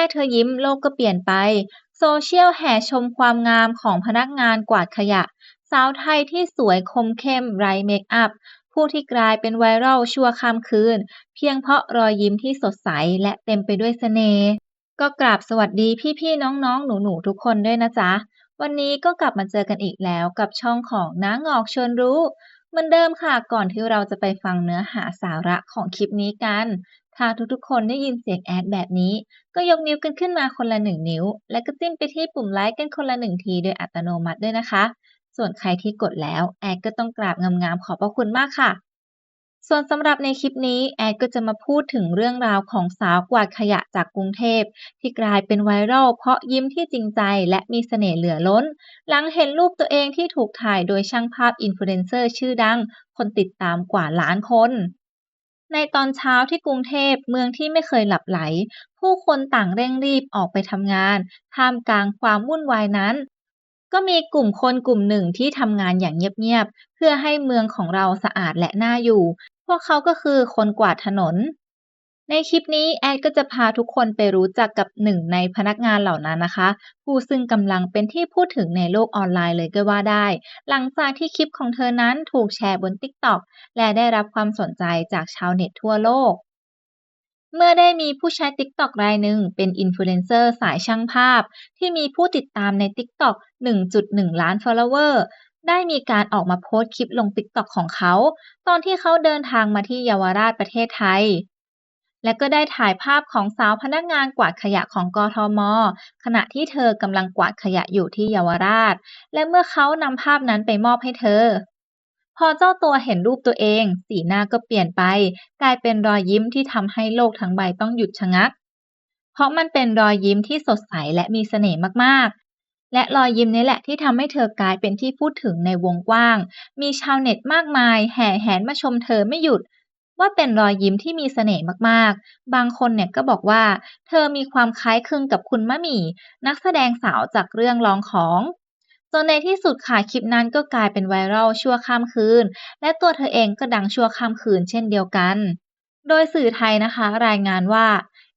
ค่เธอยิ้มโลกก็เปลี่ยนไป โซเชียลแห่ชมความงามของพนักงานกวาดขยะ สาวไทยที่สวยคมเข้มไร้เมคอัพ ผู้ที่กลายเป็นไวรัลชั่วข้ามคืน เพียงเพราะรอยยิ้มที่สดใสและเต็มไปด้วยเสน่ห์ก็กราบสวัสดีพี่ๆน้องๆ หนูๆ ทุกคนด้วยนะจ๊ะ วันนี้ก็กลับมาเจอกันอีกแล้วกับช่องของน้างอกชวนรู้ เหมือนเดิมค่ะ ก่อนที่เราจะไปฟังเนื้อหาสาระของคลิปนี้กัน ถ้าทุกๆ คนได้ยินเสียงแอดแบบนี้ ก็ยกนิ้วกันขึ้นมาคนละหนึ่งนิ้ว และก็จิ้มไปที่ปุ่มไลค์กันคนละหนึ่งทีโดยอัตโนมัติด้วยนะคะ ส่วนใครที่กดแล้วแอดก็ต้องกราบงามๆขอบพระคุณมากค่ะ ส่วนสำหรับในคลิปนี้แอดก็จะมาพูดถึงเรื่องราวของสาวกวาดขยะจากกรุงเทพ ที่กลายเป็นไวรัลเพราะยิ้มที่จริงใจและมีเสน่ห์เหลือล้น หลังเห็นรูปตัวเองที่ถูกถ่ายโดยช่างภาพอินฟลูเอนเซอร์ชื่อดัง คนติดตามกว่าล้านคน ในตอนเช้าที่กรุงเทพเมืองที่ไม่เคยหลับไหล ผู้คนต่างเร่งรีบออกไปทำงานท่ามกลางความวุ่นวายนั้นก็มีกลุ่มคนกลุ่มหนึ่งที่ทำงานอย่างเงียบๆ เพื่อให้เมืองของเราสะอาดและน่าอยู่ วกเขาก็คือคนกวาดถนน ในคลิปนี้แอดก็จะพาทุกคนไปรู้จักกับหนึ่งในพนักงานเหล่านั้นนะคะ ผู้ซึ่งกำลังเป็นที่พูดถึงในโลกออนไลน์เลยก็ว่าได้ หลังจากที่คลิปของเธอนั้นถูกแชร์บน TikTok และได้รับความสนใจจากชาวเน็ตทั่วโลกเมื่อได้มีผู้ใช้ TikTok รายหนึ่งเป็นอินฟลูเอนเซอร์สายช่างภาพ ที่มีผู้ติดตามใน TikTok 1.1 ล้าน follower ได้มีการออกมาโพสต์คลิปลง TikTok ของเขา ตอนที่เขาเดินทางมาที่เยาวราชประเทศไทย และก็ได้ถ่ายภาพของสาวพนักงานกวาดขยะของกทม ขณะที่เธอกำลังกวาดขยะอยู่ที่เยาวราช และเมื่อเขานำภาพนั้นไปมอบให้เธอ พอเจ้าตัวเห็นรูปตัวเอง สีหน้าก็เปลี่ยนไป กลายเป็นรอยยิ้มที่ทำให้โลกทั้งใบต้องหยุดชะงัก เพราะมันเป็นรอยยิ้มที่สดใสและมีเสน่ห์มาก และรอยยิ้มนี้แหละที่ทำให้เธอกลายเป็นที่พูดถึงในวงกว้าง มีชาวเน็ตมากมาย แห่แหนมาชมเธอไม่หยุด ว่าเป็นรอยยิ้มที่มีเสน่ห์มากๆ บางคนเนี่ยก็บอกว่า เธอมีความคล้ายคลึงกับคุณมะหมี่ นักแสดงสาวจากเรื่องลองของจนในที่สุดค่ะคลิปนั้นก็กลายเป็นไวรัลชั่วข้ามคืน และตัวเธอเองก็ดังชั่วข้ามคืนเช่นเดียวกัน โดยสื่อไทยนะคะ รายงานว่า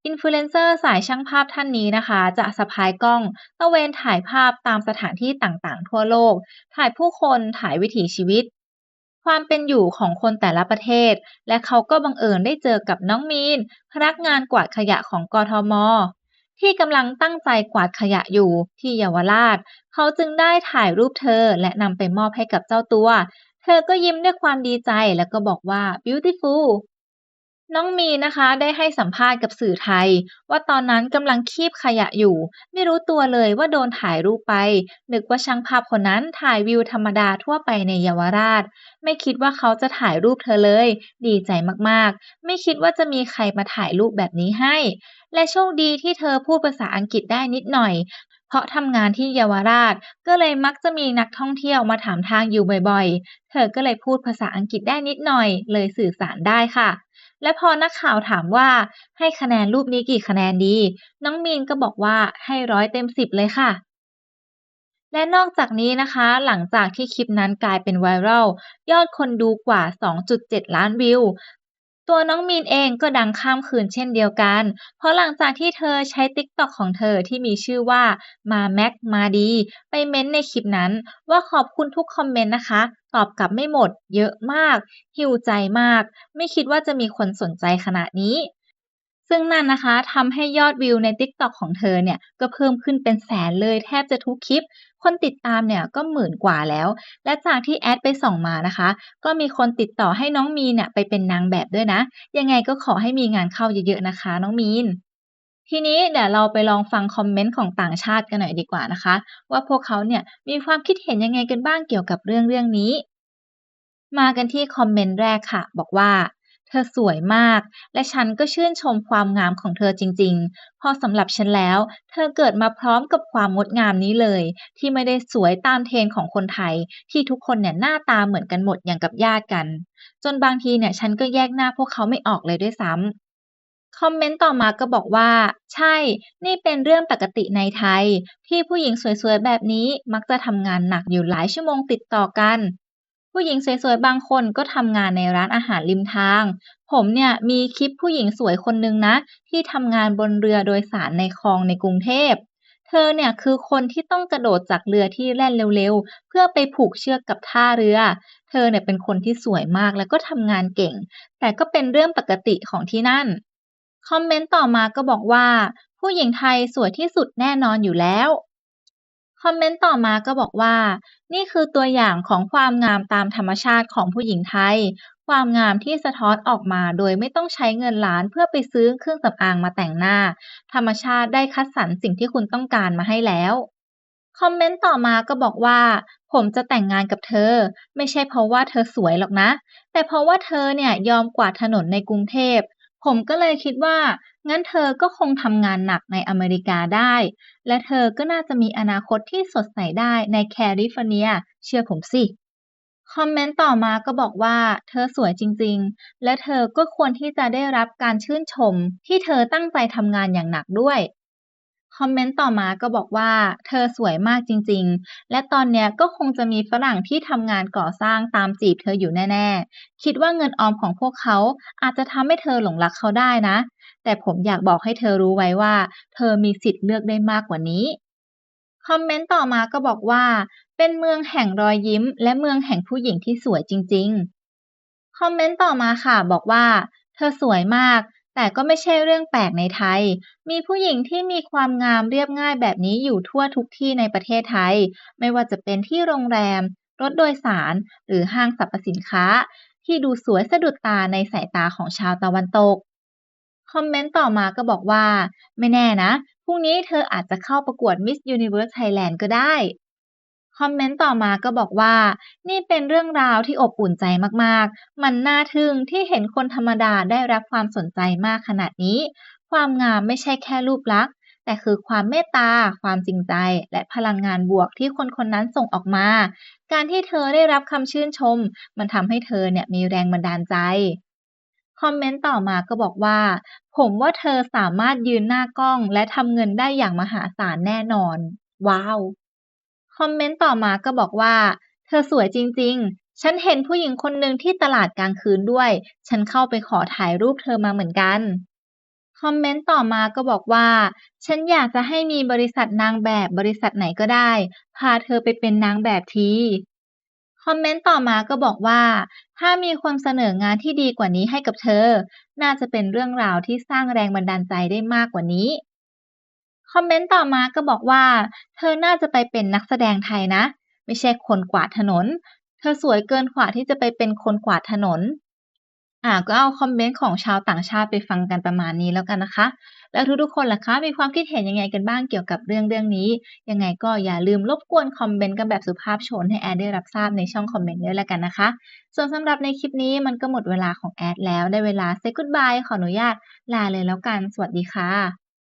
อินฟลูเอนเซอร์สายช่างภาพท่านนี้นะคะ จะสะพายกล้องตระเวนถ่ายภาพตามสถานที่ต่างๆ ทั่วโลก ถ่ายผู้คนถ่ายวิถีชีวิต ความเป็นอยู่ของคนแต่ละประเทศ และเขาก็บังเอิญได้เจอกับน้องมีน พนักงานกวาดขยะของกทม ที่กำลังตั้งใจกวาดขยะอยู่ที่เยาวราช เขาจึงได้ถ่ายรูปเธอและนำไปมอบให้กับเจ้าตัว เธอก็ยิ้มด้วยความดีใจแล้วก็บอกว่า beautiful น้องมีนะคะได้ให้สัมภาษณ์กับสื่อไทย ว่าตอนนั้นกำลังคีบขยะอยู่ ไม่รู้ตัวเลยว่าโดนถ่ายรูปไป นึกว่าช่างภาพคนนั้นถ่ายวิวธรรมดาทั่วไปในเยาวราช ไม่คิดว่าเขาจะถ่ายรูปเธอเลย ดีใจมากๆ ไม่คิดว่าจะมีใครมาถ่ายรูปแบบนี้ให้ และโชคดีที่เธอพูดภาษาอังกฤษได้นิดหน่อยเพราะทำงานที่เยาวราช ก็เลยมักจะมีนักท่องเที่ยวมาถามทางอยู่บ่อยๆ เธอก็เลยพูดภาษาอังกฤษได้นิดหน่อย เลยสื่อสารได้ค่ะ และพอนักข่าวถามว่าให้คะแนนรูปนี้กี่คะแนนดี น้องมีนก็บอกว่าให้ร้อยเต็มสิบเลยค่ะ และนอกจากนี้นะคะ หลังจากที่คลิปนั้นกลายเป็นไวรัลยอดคนดูกว่า 2.7 ล้านวิว ตัวน้องมีนเองก็ดังข้ามคืนเช่นเดียวกัน เพราะหลังจากที่เธอใช้ติ๊กต็อกของเธอที่มีชื่อว่ามาแม็กมาดี ไปเม้นต์ในคลิปนั้น ว่าขอบคุณทุกคอมเมนต์นะคะ ตอบกลับไม่หมด เยอะมาก หิวใจมาก ไม่คิดว่าจะมีคนสนใจขนาดนี้ ซึ่งนั่นนะคะทำให้ยอดวิวใน TikTok ของเธอเนี่ยก็เพิ่มขึ้นเป็นแสนเลยแทบจะทุกคลิป คนติดตามเนี่ยก็หมื่นกว่าแล้ว และจากที่แอดไปส่องมานะคะ ก็มีคนติดต่อให้น้องมีนเนี่ยไปเป็นนางแบบด้วยนะ ยังไงก็ขอให้มีงานเข้าเยอะๆนะคะ น้องมีนทีนี้เดี๋ยวเราไปลองฟังคอมเมนต์ของต่างชาติกันหน่อยดีกว่านะคะ ว่าพวกเขาเนี่ยมีความคิดเห็นยังไงกันบ้างเกี่ยวกับเรื่องเรื่องนี้ มากันที่คอมเมนต์แรกค่ะ บอกว่า ธอสวยมาก และฉันก็ชื่นชมความงามของเธอจริง ๆ พอสำหรับฉันแล้ว เธอเกิดมาพร้อมกับความงดงามนี้เลย ที่ไม่ได้สวยตามเทรนของคนไทย ที่ทุกคนเนี่ยหน้าตาเหมือนกันหมดอย่างกับญาติกัน จนบางทีเนี่ยฉันก็แยกหน้าพวกเขาไม่ออกเลยด้วยซ้ำคอมเมนต์ต่อมาก็บอกว่า ใช่ นี่เป็นเรื่องปกติในไทย ที่ผู้หญิงสวยๆ แบบนี้มักจะทำงานหนักอยู่หลายชั่วโมงติดต่อกัน ผู้หญิงสวยๆบางคนก็ทำงานในร้านอาหารริมทาง ผมเนี่ยมีคลิปผู้หญิงสวยคนหนึ่งนะ ที่ทำงานบนเรือโดยสารในคลองในกรุงเทพ เธอเนี่ยคือคนที่ต้องกระโดดจากเรือที่แล่นเร็วๆ เพื่อไปผูกเชือกกับท่าเรือ เธอเนี่ยเป็นคนที่สวยมากแล้วก็ทำงานเก่ง แต่ก็เป็นเรื่องปกติของที่นั่น คอมเมนต์ต่อมาก็บอกว่า ผู้หญิงไทยสวยที่สุดแน่นอนอยู่แล้ว คอมเมนต์ต่อมาก็บอกว่า นี่คือตัวอย่างของความงามตามธรรมชาติของผู้หญิงไทย ความงามที่สะท้อนออกมาโดยไม่ต้องใช้เงินล้านเพื่อไปซื้อเครื่องสำอางมาแต่งหน้า ธรรมชาติได้คัดสรรสิ่งที่คุณต้องการมาให้แล้วคอมเมนต์ต่อมาก็บอกว่า ผมจะแต่งงานกับเธอ ไม่ใช่เพราะว่าเธอสวยหรอกนะ แต่เพราะว่าเธอเนี่ยยอมกวาดถนนในกรุงเทพ ผมก็เลยคิดว่า งั้นเธอก็คงทำงานหนักในอเมริกาได้ และเธอก็น่าจะมีอนาคตที่สดใสได้ในแคลิฟอร์เนีย เชื่อผมสิ คอมเมนต์ต่อมาก็บอกว่า เธอสวยจริง ๆ และเธอก็ควรที่จะได้รับการชื่นชม ที่เธอตั้งใจทำงานอย่างหนักด้วย คอมเมนต์ต่อมาก็บอกว่า เธอสวยมากจริง ๆ และตอนเนี้ยก็คงจะมีฝรั่งที่ทำงานก่อสร้างตามจีบเธออยู่แน่ ๆ คิดว่าเงินออมของพวกเขาอาจจะทำให้เธอหลงรักเขาได้นะ แต่ผมอยากบอกให้เธอรู้ไว้ว่า เธอมีสิทธิ์เลือกได้มากกว่านี้คอมเมนต์ต่อมาก็บอกว่า เป็นเมืองแห่งรอยยิ้ม และเมืองแห่งผู้หญิงที่สวยจริง ๆ คอมเมนต์ต่อมาค่ะบอกว่า เธอสวยมาก แต่ก็ไม่ใช่เรื่องแปลกในไทย มีผู้หญิงที่มีความงามเรียบง่ายแบบนี้อยู่ทั่วทุกที่ในประเทศไทย ไม่ว่าจะเป็นที่โรงแรม รถโดยสาร หรือห้างสรรพสินค้า ที่ดูสวยสะดุดตาในสายตาของชาวตะวันตก คอมเมนต์ต่อมาก็บอกว่า ไม่แน่นะ พรุ่งนี้เธออาจจะเข้าประกวด Miss Universe Thailand ก็ได้ คอมเมนต์ต่อมาก็บอกว่า นี่เป็นเรื่องราวที่อบอุ่นใจมากๆ มันน่าทึ่งที่เห็นคนธรรมดาได้รับความสนใจมากขนาดนี้ ความงามไม่ใช่แค่รูปลักษณ์แต่คือความเมตตา ความจริงใจ และพลังงานบวกที่คนคนนั้นส่งออกมา การที่เธอได้รับคำชื่นชม มันทำให้เธอเนี่ยมีแรงบันดาลใจ คอมเมนต์ต่อมาก็บอกว่า ผมว่าเธอสามารถยืนหน้ากล้องและทำเงินได้อย่างมหาศาลแน่นอน ว้าว คอมเมนต์ต่อมาก็บอกว่า เธอสวยจริง ๆ ฉันเห็นผู้หญิงคนหนึ่งที่ตลาดกลางคืนด้วย ฉันเข้าไปขอถ่ายรูปเธอมาเหมือนกันคอมเมนต์ต่อมาก็บอกว่า ฉันอยากจะให้มีบริษัทนางแบบบริษัทไหนก็ได้ พาเธอไปเป็นนางแบบทีคอมเมนต์ต่อมาก็บอกว่า ถ้ามีคนเสนองานที่ดีกว่านี้ให้กับเธอ น่าจะเป็นเรื่องราวที่สร้างแรงบันดาลใจได้มากกว่านี้ คอมเมนต์ต่อมาก็บอกว่า เธอน่าจะไปเป็นนักแสดงไทยนะ ไม่ใช่คนกวาดถนน เธอสวยเกินกว่าที่จะไปเป็นคนกวาดถนน อ่าก็เอาคอมเมนต์ของชาวต่างชาติไปฟังกันประมาณนี้แล้วกันนะคะ แล้วทุกๆคนล่ะคะมีความคิดเห็นยังไงกันบ้างเกี่ยวกับเรื่องเรื่องนี้ ยังไงก็อย่าลืมรบกวนคอมเมนต์กันแบบสุภาพชนให้แอดได้รับทราบในช่องคอมเมนต์ด้วยแล้วกันนะคะ ส่วนสำหรับในคลิปนี้มันก็หมดเวลาของแอดแล้วได้เวลา say goodbye ขออนุญาตลาเลยแล้วกันสวัสดีค่ะ